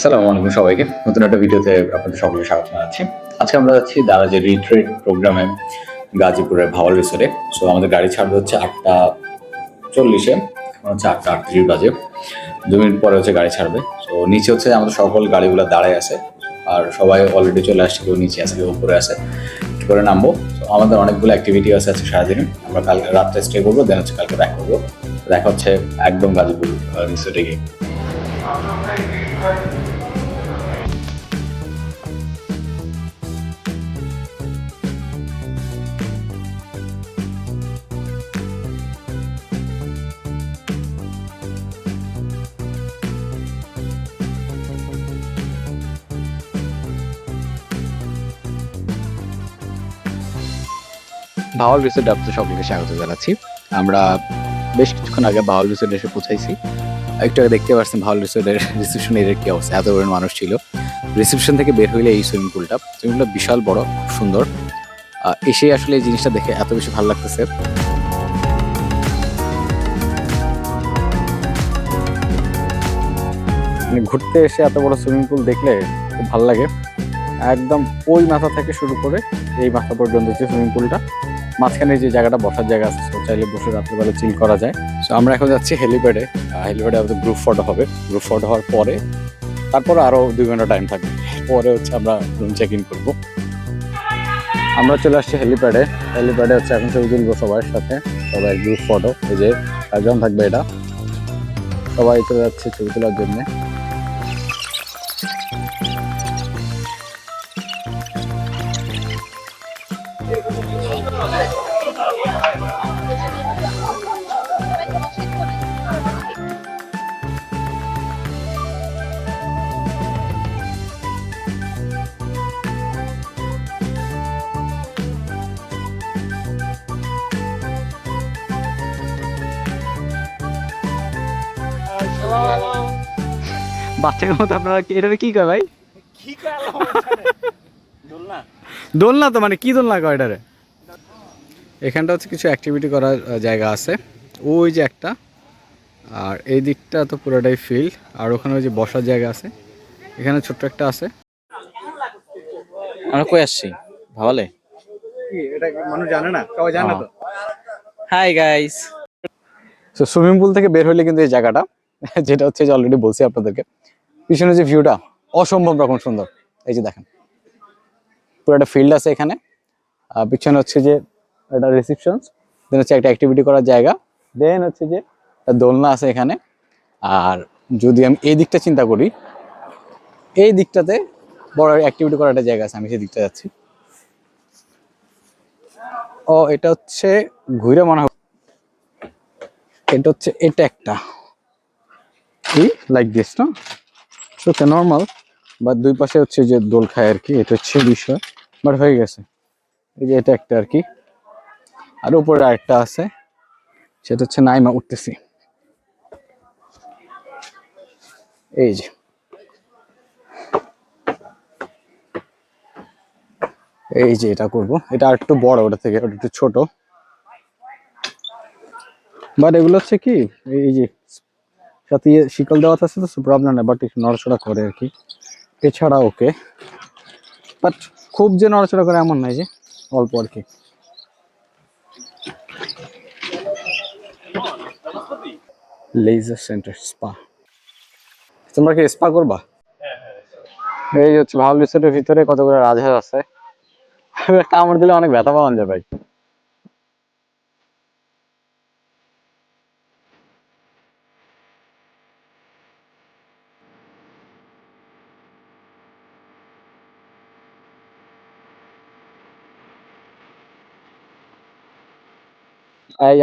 আসসালামু আলাইকুম সবাইকে। নতুন একটা ভিডিওতে আপনাদের সকলকে স্বাগত জানাচ্ছি। আজকে আমরা যাচ্ছি দারাজে রিট্রিট প্রোগ্রামে, গাজীপুরের ভাওয়াল রিসোর্টে। সো আমাদের গাড়ি ছাড়বে হচ্ছে আটটা চল্লিশে, এখন হচ্ছে আটটা আটত্রিশ বাজে। দু মিনিট পরে হচ্ছে গাড়ি ছাড়বে। সো নিচে হচ্ছে আমাদের সকল গাড়িগুলো দাঁড়ায় আছে। আর সবাই অলরেডি চলে আসছে, কেউ নিচে আছে, কেউ উপরে আছে। একটু করে নামবো। তো আমাদের অনেকগুলো অ্যাক্টিভিটি আছে আজকে সারাদিনে। আমরা কালকে রাত্রে স্টে করব দেন হচ্ছে কালকে ব্যাক করব। দেখা হচ্ছে একদম গাজীপুর রিসোর্টে গিয়ে। ভাওয়াল রিসোর্টে আপনাদের সকলকে স্বাগত জানাচ্ছি। আমরা বেশ কিছুক্ষণ আগে ভাওয়াল রিসোর্টে এসে পৌঁছাইছি। একটু আগে দেখতে পাচ্ছেন ভাওয়াল রিসোর্টের রিসেপশন এর কি অবস্থা, এত বড় মানুষ ছিল। রিসেপশন থেকে বের হইলে এই সুইমিং পুলটা সুইমিং পুলটা বিশাল বড়, খুব সুন্দর। এসে আসলে এই জিনিসটা দেখে এত বেশি ভালো লাগতেছে। মানে ঘুরতে এসে এত বড় সুইমিং পুল দেখলে খুব ভালো লাগে। একদম ওই মাথা থেকে শুরু করে এই মাথা পর্যন্ত যে সুইমিং পুলটা মাঝখানে যে জায়গাটা বসার জায়গা আছে চাইলে বসে রাত্রেবেলা চিল করা যায়। তো আমরা এখন যাচ্ছি হেলিপ্যাডে হেলিপ্যাডে আমাদের গ্রুপ ফটো হবে। গ্রুপ ফটো হওয়ার পরে, তারপরে আরও দুই ঘণ্টা টাইম থাকবে। পরে হচ্ছে আমরা রুম চেক ইন করব। আমরা চলে আসছি হেলিপ্যাডে হেলিপ্যাডে হচ্ছে এখন ছবি তুলবো সবার সাথে। সবাই গ্রুপ ফটো এই যে, একজন থাকবে এটা। সবাই চলে যাচ্ছে ছবি তোলার জন্য। বাচ্চাদের মতো আপনারা কি- এটাকে কি কয় ভাই? দোলনা। তো মানে কি দোলনা কয় এটারে? এখানটা হচ্ছে কিছু অ্যাক্টিভিটি করার জায়গা আছে। ওই যে একটা। আর এই দিকটা তো পুরোটাই ফিল্ড আর ওখানে ওই যে বসার জায়গা আছে। এখানে ছোট্ট একটা আছে। আমরা কই আসছি? ভাবলে এটা মানুষ জানে না? সবাই জানে তো? হাই গাইস তো সুইমিং পুল থেকে বের হইলে কিন্তু এই জায়গাটা। যেটা হচ্ছে যে অলরেডি বলছি আপনাদেরকে। পিছনে যে ভিউটা অসম্ভব রকম সুন্দর। এই যে দেখেন। পুরো একটা ফিল্ড আছে এখানে। পিছনে হচ্ছে যে একটা রিসেপশন দেন হচ্ছে একটা অ্যাক্টিভিটি করার জায়গা। দেন হচ্ছে যে দোলনা আছে এখানে। আর যদি আমি এই দিকটা চিন্তা করি, এই দিকটাতে বড় অ্যাক্টিভিটি করার একটা জায়গা আছে, আমি সেই দিকটা যাচ্ছি। ও, এটা হচ্ছে ঘুরে মনে হয়। এটা হচ্ছে, এটা একটা। কি লাইক দিস না ওকে নর্মাল বা দুই পাশে হচ্ছে যে দোল খায় আর কি এটা হচ্ছে বিষয়। বাট হয়ে গেছে। এই যে এটা একটা আর কি আর উপরে আরেকটা আছে, সেটা হচ্ছে নাইমা উঠতেছি। এই যে। এই যে এটা করব। এটা আর একটু বড়, ওটা থেকে, ওটা একটু ছোট। বাট এগুলো হচ্ছে কি, এই যে ইয়ে শিকল দেওয়া আছে, তো প্রবলেম নেই বাট একটু নড়াচড়া করে আর কি। এছাড়া ওকে বাট খুব যে নড়াচড়া করে এমন নাই যে, অল্প আর কি। লেজার সেন্টার স্পা তোমরা কি স্পা করবা? এই হচ্ছে রিসোর্টের ভিতরে কতগুলো রাজহাঁস আছে। কামড় দিলে অনেক ব্যথা পাওয়া যায় ভাই।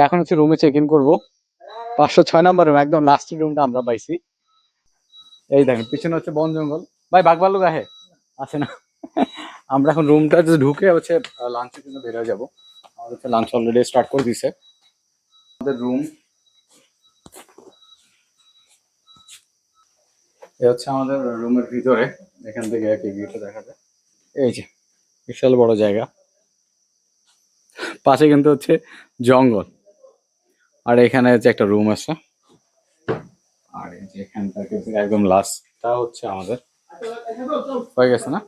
এখন হচ্ছে রুমে চেক ইন করব। পাঁচশো ছয় নম্বর রুম একদম লাস্টের রুমটা আমরা পাইছি। এই দেখেন, পিছনে হচ্ছে বন জঙ্গল। ভাই বাঘ ভাল্লুক আহে? আছে না। আমরা এখন রুমটা ঢুকে হচ্ছে লাঞ্চের জন্য বের যাব। আমাদের হচ্ছে লাঞ্চ অলরেডি স্টার্ট করে দিছে। আমাদের রুম এ হচ্ছে আমাদের রুমের ভিতরে। এখান থেকে আর কি দেখা যায়। এই যে, বিশাল বড় জায়গা। পাশে কিন্তু হচ্ছে জঙ্গল। আর এখানে হচ্ছে একটা রুম আছে। আর এই যে এখানটা একদম লাস্ট তা হচ্ছে আমাদের। হয়ে গেছে না?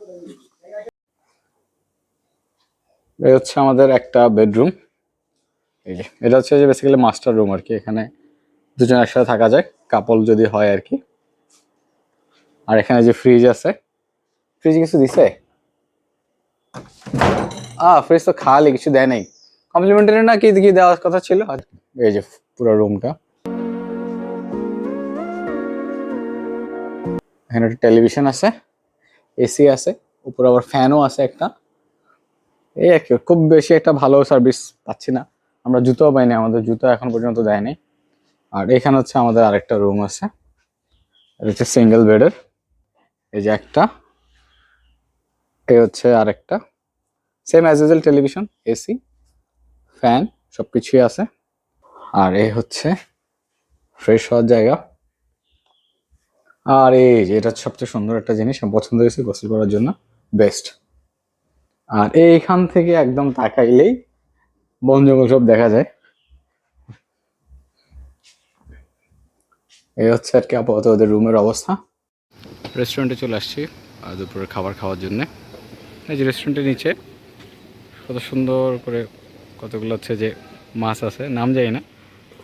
এই হচ্ছে আমাদের একটা বেডরুম এই যে, এটা হচ্ছে যে বেসিক্যালি মাস্টার রুম আর কি। এখানে দুজন একসাথে থাকা যায়। কাপল যদি হয় আর কি। আর এখানে যে ফ্রিজ আছে। ফ্রিজে কিছু দিছে? আ ফ্রিজ তো খালি, কিছু দেয় নাই। কমপ্লিমেন্টারি না কি কি দেওয়ার কথা ছিল? এই যে পুরো রুমটা এখানে একটা টেলিভিশন আছে এসি আছে উপরে আবার ফ্যানও আছে একটা। এই কি, খুব বেশি একটা ভালো সার্ভিস পাচ্ছি না। আমরা জুতোও পাইনি আমাদের জুতো এখন পর্যন্ত দেয়নি। আর এখানে হচ্ছে আমাদের আরেকটা রুম আছে এটা হচ্ছে সিঙ্গেল বেডের এই যে একটা এই হচ্ছে আরেকটা। Same as usual television AC fan সব কিছুই আছে। আর এই হচ্ছে ফ্রেশ হওয়ার জায়গা। আর এই যে, এটা সবচেয়ে সুন্দর একটা জিনিস আমার পছন্দ হয়েছে গোসল করার জন্য, বেস্ট। আর এইখান থেকে একদম তাকাইলেই বন জঙ্গল সব দেখা যায়। এই হচ্ছে আর কি আপাতত ওদের রুমের অবস্থা। রেস্টুরেন্টে চলে আসছি দুপুরের খাবার খাওয়ার জন্য। এই যে রেস্টুরেন্টের নিচে, কত সুন্দর করে কতগুলো হচ্ছে যে মাছ আছে, নাম জানি না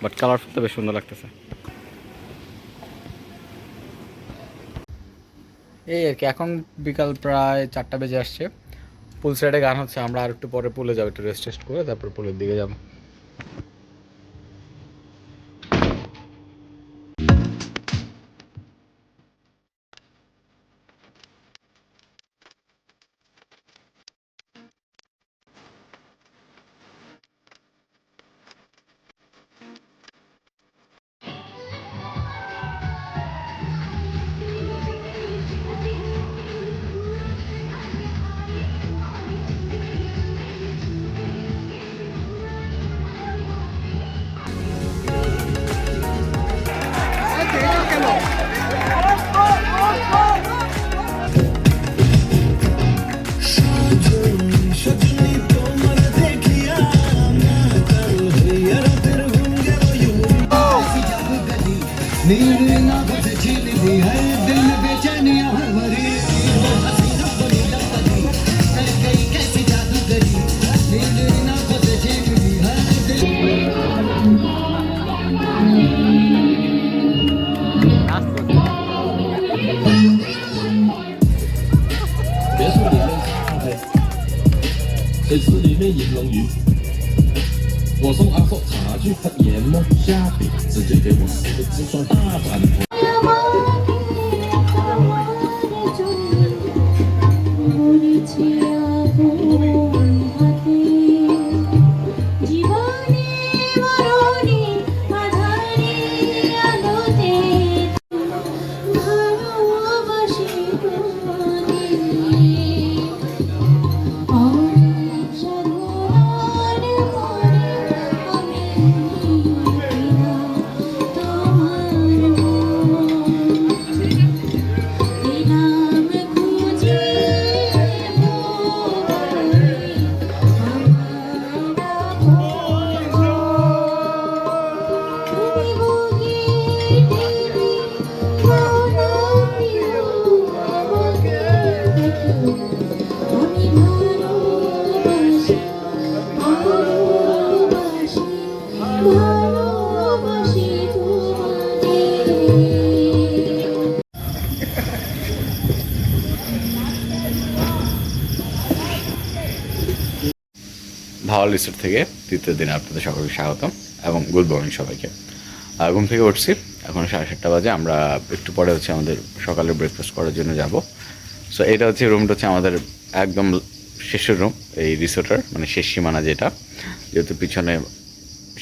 বাট কালারফুল তো বেশ সুন্দর লাগতেছে। এই আর কি, এখন বিকাল প্রায় চারটা বেজে আসছে। পুল সাইডে গান হচ্ছে, আমরা আর একটু পরে পুলে যাব, একটু রেস্ট টেস্ট করে তারপর পুলের দিকে যাব। 谁吃里面银龙鱼？我送阿叔茶去喝研磨虾饼，直接给我四个字算大板头。ভাওয়াল রিসোর্ট থেকে তৃতীয় দিনে আপনাদের সকলকে স্বাগতম এবং গুড মর্নিং সবাইকে। ঘুম থেকে উঠছি, এখন সাড়ে সাতটা বাজে, আমরা একটু পরে হচ্ছে আমাদের সকালে ব্রেকফাস্ট করার জন্য যাব। সো এটা হচ্ছে রুমটা হচ্ছে আমাদের একদম শেষের রুম এই রিসোর্টের মানে শেষ সীমানা যেটা, যেহেতু পিছনে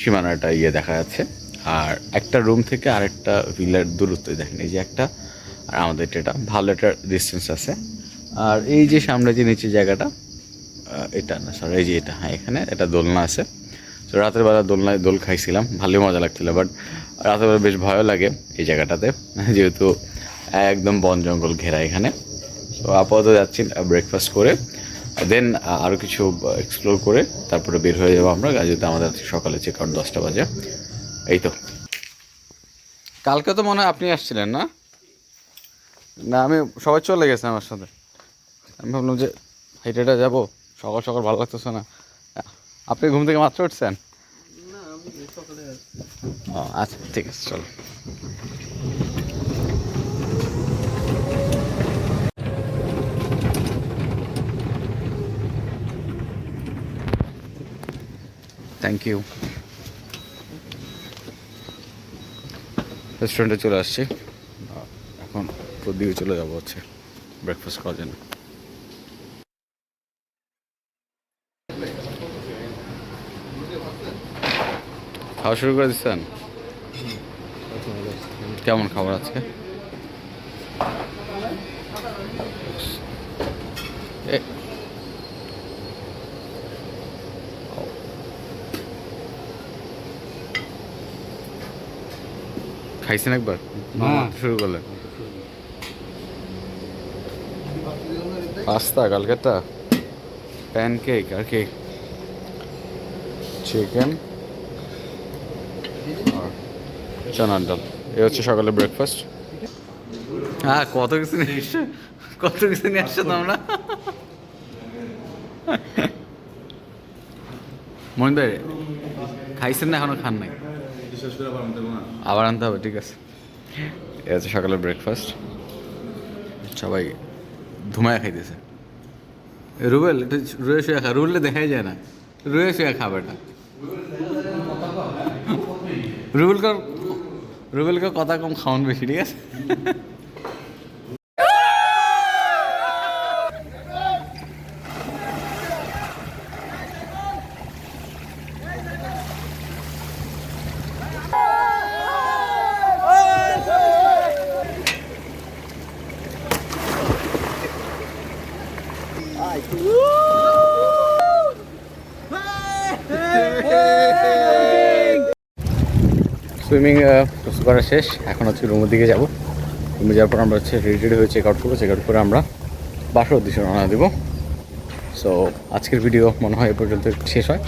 সীমানাটা ইয়ে দেখা যাচ্ছে। আর একটা রুম থেকে আরেকটা ভিলার দূরত্ব দেখেন। এই যে একটা, আর আমাদের এটা ভালো একটা ডিস্টেন্স আছে। আর এই যে সামনে যে নিচে জায়গাটা এটা না সরি এই যে এটা হ্যাঁ এখানে এটা দোলনা আছে। তো রাতের বেলা দোলনায় দোল খাইছিলাম, ভালোই মজা লাগছিল বাট রাতের বেলা বেশ ভয়ও লাগে এই জায়গাটাতে, যেহেতু একদম বন জঙ্গল ঘেরা এখানে। তো আপাতত যাচ্ছি ব্রেকফাস্ট করে। দেন আরও কিছু এক্সপ্লোর করে তারপরে বের হয়ে যাব আমরা। যেহেতু আমাদের আজকে সকালে চেক আউট দশটা বাজে। এই তো। কালকে তো মনে হয় আপনি আসছিলেন না? না আমি সবাই চলে গেছে আমার সাথে। আমি ভাবলাম যে হেঁটে হেঁটে যাব। সকাল সকাল ভালো লাগতেছে না। আপনি ঘুম থেকে মাত্র উঠছেন? ও আচ্ছা ঠিক আছে চলো। থ্যাংক ইউ রেস্টুরেন্টে চলে আসছি। এখন দিকে চলে যাব হচ্ছে ব্রেকফাস্ট করার জন্য। খাওয়া শুরু করে দিচ্ছেন? কেমন খাবার আজকে? খাইছেন একবার? শুরু করলেন। পাস্তা কালকেটা প্যানকেক আর কেক। চিকেন চানার ডাল। এ হচ্ছে সকালে ব্রেকফাস্ট হ্যাঁ কত কিছু নিয়ে এসছো? কত কিছু নিয়ে আসছো তোমরা? মহিন ভাই খাইছেন না এখনও খান নাই? আবার আনতে হবে ঠিক আছে। এ আছে সকালের ব্রেকফাস্ট সবাই ধুমায় খাইতেছে। রুবেল একটু রুয়ে শুয়ে খা রুবেলে দেখাই যায় না। রুয়ে শুয়ে খাবে এটা রুবেলকে রুবেলকে কথা কম খাওয়ান বেশি, ঠিক আছে? সুইমিং প্রস্তুত করা শেষ। এখন হচ্ছে রুমের দিকে যাব। রুমে যাওয়ার পর আমরা হচ্ছে রেডি রেডি হয়ে চেক আউট করব। চেক আউট করে আমরা বাসার উদ্দেশ্যে রওনা দেবো। সো আজকের ভিডিও মনে হয় এ পর্যন্ত শেষ হয়।